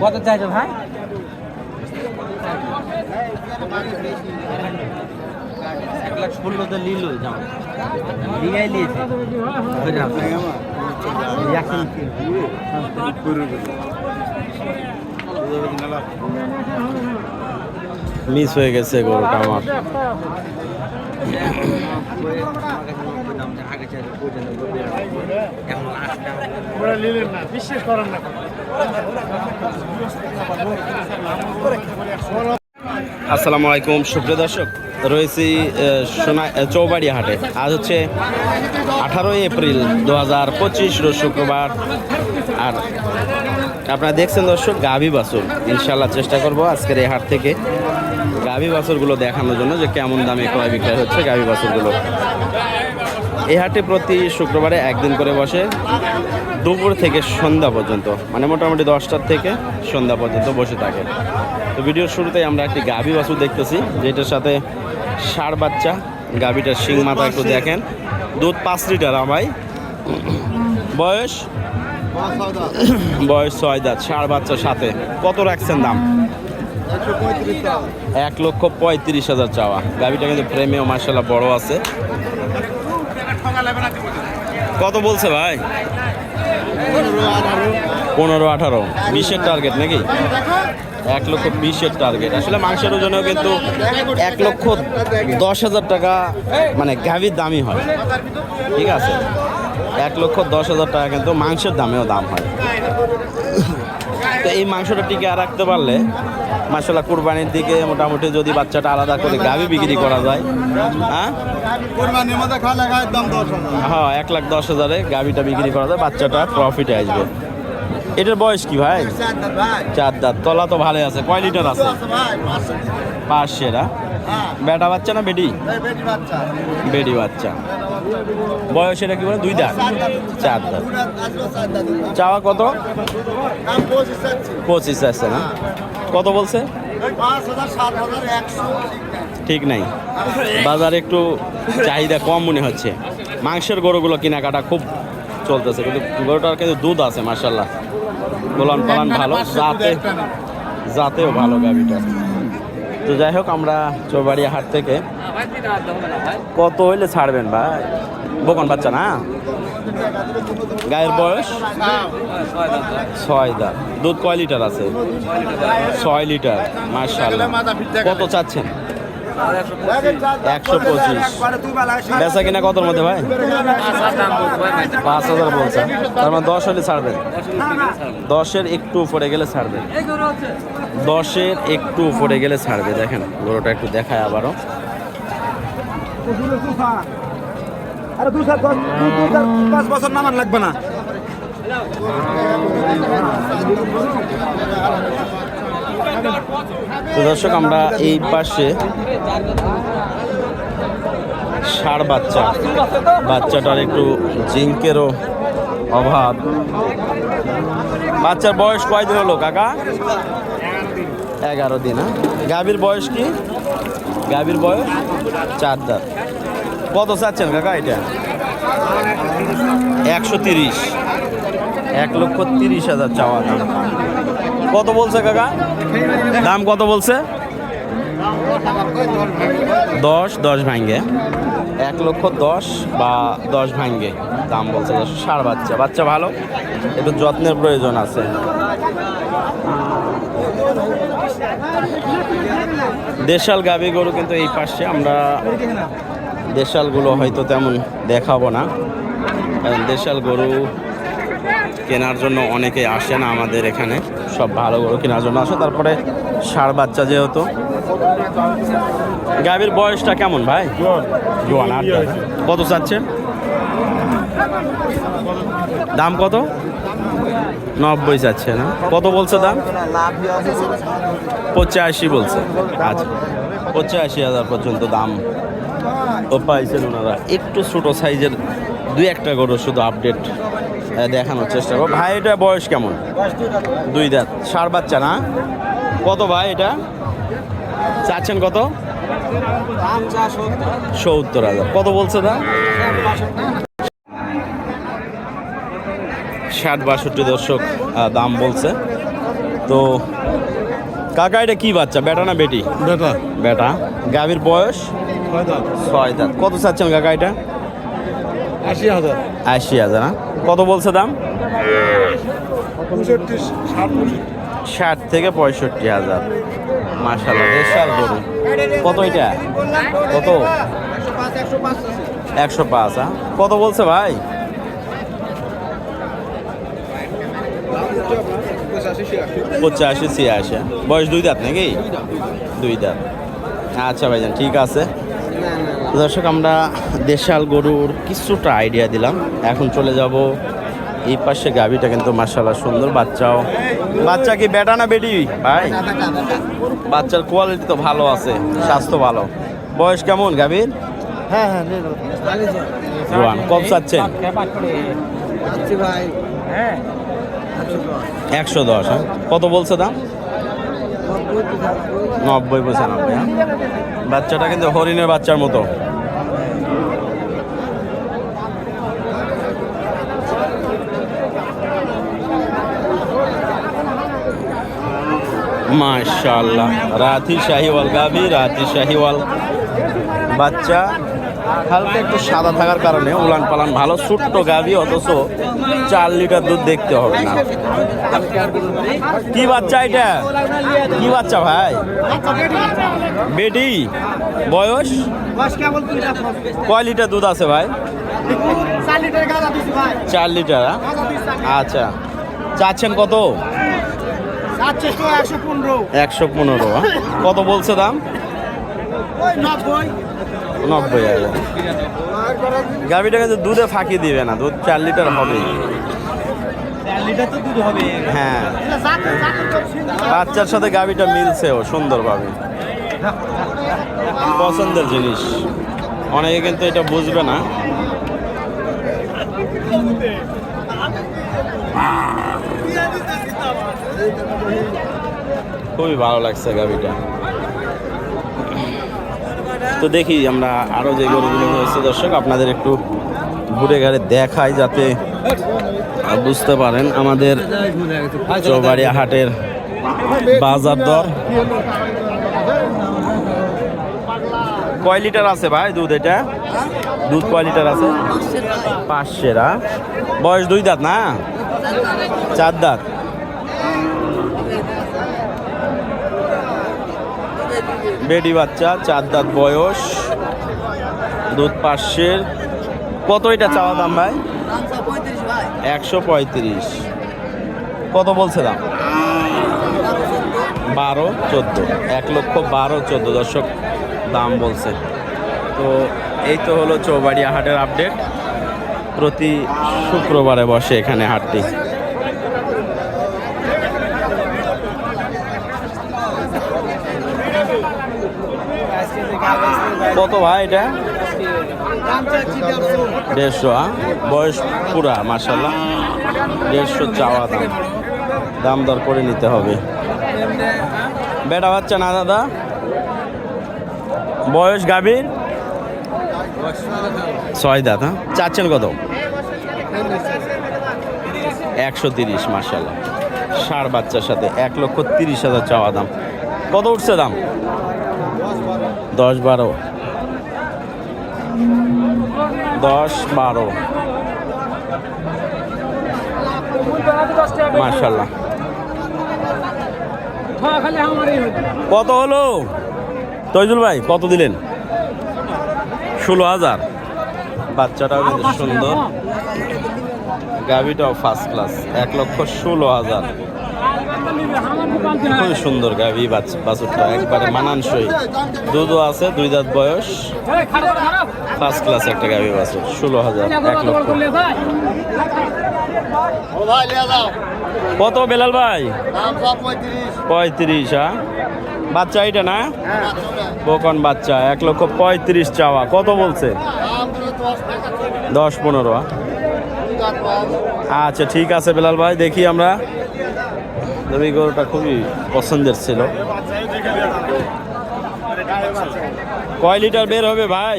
কত চাইছো ভাই? এক লাখ ষোলোতে নিল যাও লিগাই নিয়েছে মিস হয়ে গেছে গরুটা আমার। এখন বিশ্বাস করেন না আসসালামু আলাইকুম, সুপ্রিয় দর্শক, রয়েছি সোনা চৌবাড়ি হাটে আজ হচ্ছে আঠারোই এপ্রিল দু হাজার পঁচিশ শুক্রবার। আর আপনারা দেখছেন দর্শক, গাভী বাছুর। ইনশাল্লাহ চেষ্টা করব আজকের এই হাট থেকে গাভী বাছুরগুলো দেখানোর জন্য যে কেমন দামে ক্রয় বিক্রয় হচ্ছে গাভী বাছুরগুলো। এই হাটে প্রতি শুক্রবারে একদিন করে বসে, দুপুর থেকে সন্ধ্যা পর্যন্ত মানে মোটামুটি দশটার থেকে সন্ধ্যা পর্যন্ত বসে থাকে। তো ভিডিওর শুরুতে আমরা একটি গাভী বাছুর দেখতেছি, যেটার সাথে ষাঁড় বাচ্চা গাভীটার শিং মাথা একটু দেখেন। দুধ পাঁচ লিটার আমায় বয়স? বয়স ছয় দাঁত, ষাঁড় বাচ্চার সাথে। কত রাখছেন দাম? এক লক্ষ পঁয়ত্রিশ হাজার চাওয়া। গাভীটা কিন্তু প্রেমেও মার্শাল্লাহ বড় আছে। কত বলছে ভাই? পনেরো, আঠারো। বিশের টার্গেট নাকি? এক লক্ষ বিশের টার্গেট আসলে মাংসের ওজনেও কিন্তু এক লক্ষ দশ হাজার টাকা মানে গাভীর দামই হয়। ঠিক আছে? এক লক্ষ দশ হাজার টাকা কিন্তু মাংসের দামেও দাম হয়। তো এই মাংসটা টিকে রাখতে পারলে মাসাল্লাহ কুরবানির দিকে মোটামুটি যদি বাচ্চাটা আলাদা করে গাভি বিক্রি করা যায় হ্যাঁ? হ্যাঁ এক লাখ দশ হাজারে গাভিটা বিক্রি করা যায় বাচ্চাটা প্রফিটে আসবে। এটার বয়স কি ভাই? চার দাঁত তলা তো ভালো আছে। কয় লিটার আছে ভাই পাঁচ হ্যাঁ? বেটা বাচ্চা না বেটি? বেটি বাচ্চা। বয়স এটা কি বলে? দুই দাঁত। চার দাঁত। চাওয়া কত? পঁচিশ পঁচিশ আছে না? কত বলছে? ঠিক নাই। বাজারে একটু চাহিদা কম মনে হচ্ছে। মাংসের গরুগুলো কেনাকাটা খুব চলতেছে কিন্তু গরুটার কিন্তু দুধ আছে মার্শাল্লাহ গোলান পালান ভালো যাতে যাতেও ভালো গাভিটা তো যাই হোক আমরা চৌবাড়িয়া হাট থেকে কত হইলে ছাড়বেন ভাই? বোকন বাচ্চা না? গায়ের বয়স? ছয় দাঁত। দুধ কয় লিটার আছে? ছয় লিটার। মার্শাল কত চাচ্ছেন? একশো পঁচিশ। বেচা কিনা কতর মধ্যে ভাই? পাঁচ হাজার বলছে। তার মানে দশ হলে ছাড়বেন দশের একটু উপরে গেলে ছাড়বে। দশের একটু উপরে গেলে ছাড়বে। দেখেন গরুটা একটু দেখায় আবারও। আরে দু চার পাঁচ বছর নামান লাগবে না। দর্শক, আমরা এই পাশে ষাড় বাচ্চা। বাচ্চাটার একটু জিঙ্কেরও অভাব। বাচ্চার বয়স কয়দিন হলো, কাকা? এগারো দিন হ্যাঁ? গাভীর বয়স কি? গাভীর বয়স চার দাঁত। কত চাচ্ছেন, কাকা এটা? একশো তিরিশ। এক লক্ষ তিরিশ হাজার চাওয়া দাম। কত বলছে কাকা? দাম কত বলছে? দশ দশ ভাঙ্গে। এক লক্ষ দশ বা দশ ভাঙ্গে। দাম বলছে সার বাচ্চা। বাচ্চা ভালো, একটু যত্নের প্রয়োজন আছে। দেশাল গাভী গরু কিন্তু এই পাশে, আমরা দেশালগুলো হয়তো তেমন দেখাবো না। দেশাল গরু কেনার জন্য অনেকে আসে না আমাদের এখানে। সব ভালো গরু কেনার জন্য আসে। তারপরে ষাড় বাচ্চা যেহেতু। গাভীর বয়সটা কেমন ভাই? কত চাচ্ছেন? দাম কত? নব্বই চাচ্ছে না। কত বলছে দাম? পঁচাশি বলছে। আচ্ছা। পঁচাশি হাজার পর্যন্ত দাম ও পাইছেন ওনারা। একটু ছোটো সাইজের দুই একটা গরু শুধু আপডেট দেখানোর চেষ্টা করব। ভাই এটা বয়স কেমন? দুই দাঁত। সার বাচ্চা না? কত ভাই এটা? চাচ্ছেন কত? সত্তর হাজার। কত বলছে দা ষাট বাষট্টি দর্শক দাম বলছে। তো কাকা এটা কি বাচ্চা? বেটা না বেটি? বেটা বেটা গাভীর বয়স? ছয় দাঁত। কত চাচ্ছেন কাকা এটা? আশি হাজার। আশি হাজার হ্যাঁ? কত বলছে দাম? ষাট থেকে পঁয়ষট্টি হাজার। গরু। কত এটা? কত? একশো পাঁচ হ্যাঁ? কত বলছে ভাই? পঁচাশি ছিয়াশি। বয়স দুই দাঁত নাকি? দুই দাঁত। আচ্ছা ভাইজান ঠিক আছে। দর্শক আমরা দেশাল গরুর কিছুটা আইডিয়া দিলাম। এখন চলে যাব এই পাশে গাভিটা কিন্তু মার্শাল্লাহ সুন্দর বাচ্চাও। বাচ্চা কি বেটা না বেটি? ভাই বাচ্চার কোয়ালিটি তো ভালো আছে স্বাস্থ্য ভালো। বয়স কেমন গাভীর? হ্যাঁ হ্যাঁ রোয়ান চাচ্ছেন? একশো দশ হ্যাঁ? কত বলছে দাম? নব্বই পঁচানব্বই হ্যাঁ। বাচ্চাটা কিন্তু হরিণের বাচ্চার মতো। মাশাআল্লাহ। রাথি শাহিওয়াল গাভি রাথি শাহিওয়াল বাচ্চা। হালকা একটু সাদা থাকার কারণে উলান পালান ভালো ছোট্ট গাভি অথচ চার লিটার দুধ দেখতে হবে না। কি বাচ্চা এটা? কি বাচ্চা ভাই? বেটি বয়স? কয় লিটার দুধ আছে ভাই? চার লিটার? আচ্ছা। চাচ্ছেন কত? একশো পনেরো? কত বলছে দাম? নব্বই। হাজার গাভিটা কিন্তু দুধে ফাঁকি দিবে না দুধ চার লিটার হবে। হ্যাঁ। বাচ্চার সাথে গাভিটা মিলছেও সুন্দরভাবে। পছন্দের জিনিস। অনেকে কিন্তু এটা বুঝবে না। খুবই ভালো লাগছে গাভিটা তো দেখি আমরা আরও যে গরুগুলো রয়েছে দর্শক, আপনাদের একটু ঘুরে ঘাড়ে দেখাই যাতে বুঝতে পারেন আমাদের চৌবাড়িয়া হাটের বাজার দর। কয় লিটার আছে ভাই দুধ এটা? দুধ কয় লিটার আছে? পাঁচশেরা বয়স দুই দাঁত না? চার দাঁত। বেডি বাচ্চা, চার দাঁত বয়স, দুধ পাঁচশের কত এটা চাওয়া দাম ভাই? একশো পঁয়ত্রিশ। কত বলছে দাম? বারো, চোদ্দ। এক লক্ষ বারো, চোদ্দ দর্শক দাম বলছে। তো এই তো হলো চৌবাড়িয়া হাটের আপডেট প্রতি শুক্রবারে বসে এখানে হাটটি। কত ভাই এটা? দেড়শো হ্যাঁ? বয়স পুরা মার্শাল্লাহ দেড়শো চাওয়া দাম। দাম দর করে নিতে হবে। বেটা বাচ্চা না দাদা? বয়স গাভীর? ছয় দাঁত হ্যাঁ? চাচ্ছেন কত? একশো তিরিশ মার্শাল্লাহ ষাড় বাচ্চার সাথে এক লক্ষ তিরিশ হাজার চাওয়া দাম। কত উঠছে দাম? দশ বারো। দশ বারো। মার্শাল্লাহ কত হলো? তৈজুল ভাই, কত দিলেন? ষোলো হাজার। বাচ্চাটাও কিন্তু সুন্দর। গাভিটাও ফার্স্ট ক্লাস এক লক্ষ ষোলো হাজার। খুবই সুন্দর গাভি বাছুরটা, একবারে মানানসই। দুধও আছে, দুই দাঁত বয়স। ফার্স্ট ক্লাস একটা গাভি বাছুর, ষোলো হাজার, এক লক্ষ। কত বেলাল ভাই? পঁয়ত্রিশ হ্যাঁ? বাচ্চা এটা না? বকন বাচ্চা, এক লক্ষ পঁয়ত্রিশ চাওয়া। কত বলছে? দশ পনেরো হ্যাঁ? আচ্ছা ঠিক আছে বেলাল ভাই, দেখি আমরা। তবে এই গরুটা খুবই পছন্দের ছিল। কয় লিটার বের হবে ভাই?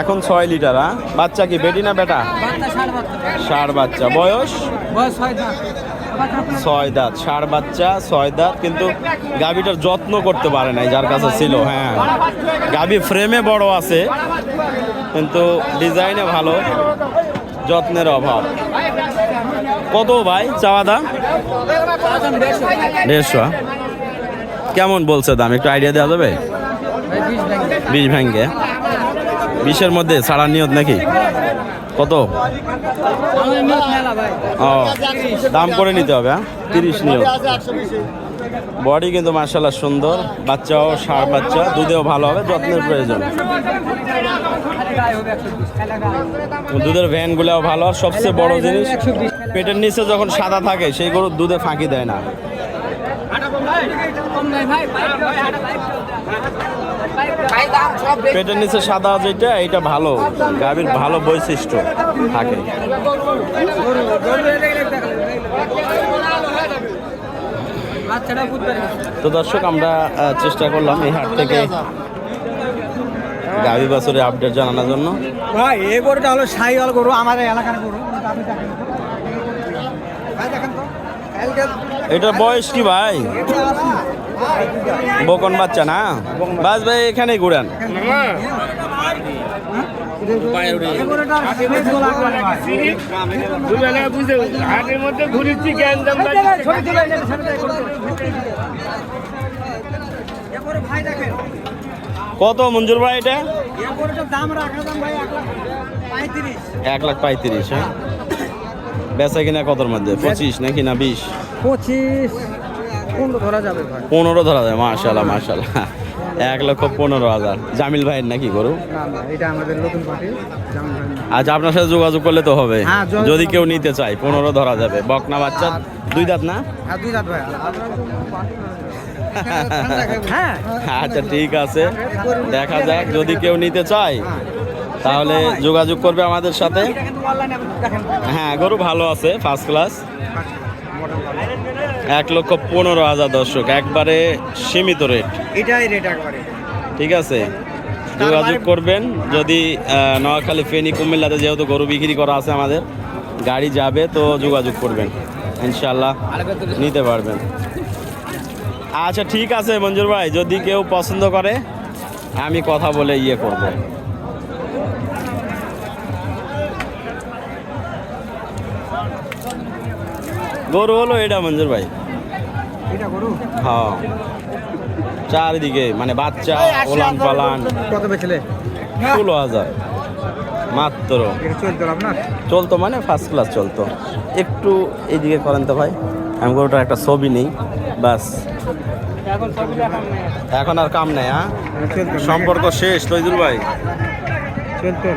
এখন ছয় লিটার হ্যাঁ বাচ্চা কি বেটি না বেটা? ষাট বাচ্চা। বয়স? ছয় দাঁত। ষাড় বাচ্চা ছয় দাঁত কিন্তু গাবিটার যত্ন করতে পারে নাই যার কাছে ছিল হ্যাঁ। গাবি ফ্রেমে বড় আছে কিন্তু ডিজাইনে ভালো যত্নের অভাব। কত ভাই চাওয়া দাম? দেড়শো। কেমন বলছে দাম? একটু আইডিয়া দেওয়া যাবে? বিশ ভেঙ্গে। বিশের মধ্যে ছাড়ার নিয়ত নাকি? কত? ও, দাম করে নিতে হবে হ্যাঁ? তিরিশ নিয়ত। বডি কিন্তু মার্শাল্লাহ সুন্দর, বাচ্চাও, সার বাচ্চা, দুধেও ভালো হবে, যত্নের প্রয়োজন। দুধের ভ্যানগুলোও ভালো সবচেয়ে বড় জিনিস পেটের নিচে যখন সাদা থাকে, সেই গরুর দুধে ফাঁকি দেয় না। পেটের নিচে সাদা যেটা এটা ভালো। গাভীর ভালো বৈশিষ্ট্য থাকে। তো দর্শক, আমরা চেষ্টা করলাম এই হাট থেকে গাভী বাছরের আপডেট জানানোর জন্য। ভাই, এই গরুটা হলো সাইওয়াল গরু, আমাদের এলাকার গরু। এটার বয়স কি ভাই? বকন বাচ্চা না? বাস ভাই এখানেই ঘুরান। কত মঞ্জুর ভাই এটা? লাখ পঁয়ত্রিশ। এক লাখ পঁয়ত্রিশ হ্যাঁ? বেচা কিনা কতর মধ্যে? পঁচিশ নাকি না বিশ? পঁচিশ পনেরো ধরা যাবে পনেরো ধরা যায় এক লক্ষ পনেরো হাজার। জামিল ভাইয়ের নাকি যেমন আচ্ছা আপনার সাথে যোগাযোগ করলে তো হবে। হ্যাঁ, যদি কেউ নিতে চায় পনেরো ধরা যাবে। বকনা বাচ্চা? দুই দাঁত না? হ্যাঁ হ্যাঁ। আচ্ছা ঠিক আছে। দেখা যাক যদি কেউ নিতে চায় তাহলে যোগাযোগ করবে আমাদের সাথে। হ্যাঁ গরু ভালো আছে ফার্স্ট ক্লাস এক লক্ষ পনেরো হাজার দর্শক একবারে সীমিত রেট এটাই রেট একবারে। ঠিক আছে? যোগাযোগ করবেন যদি নোয়াখালী ফেনী কুমিল্লাতে যেহেতু গরু বিক্রি করা আছে আমাদের গাড়ি যাবে তো যোগাযোগ করবেন। ইনশাল্লাহ নিতে পারবেন। আচ্ছা ঠিক আছে মঞ্জুর ভাই যদি কেউ পছন্দ করে আমি কথা বলে ইয়ে করব। গরু হলো এটা মঞ্জুর ভাই। এটা গরু? হ্যাঁ। চারিদিকে মানে বাচ্চা ওলান পালান। কত বেচলে? ষোলো হাজার। মাত্র। চলতো মানে ফার্স্ট ক্লাস চলতো। একটু এইদিকে করেন তো ভাই। আমি গরুটার একটা ছবি নেই। বাস এখন আর কাম নেই হ্যাঁ? সম্পর্ক শেষ তৈজুল ভাই। চলতো।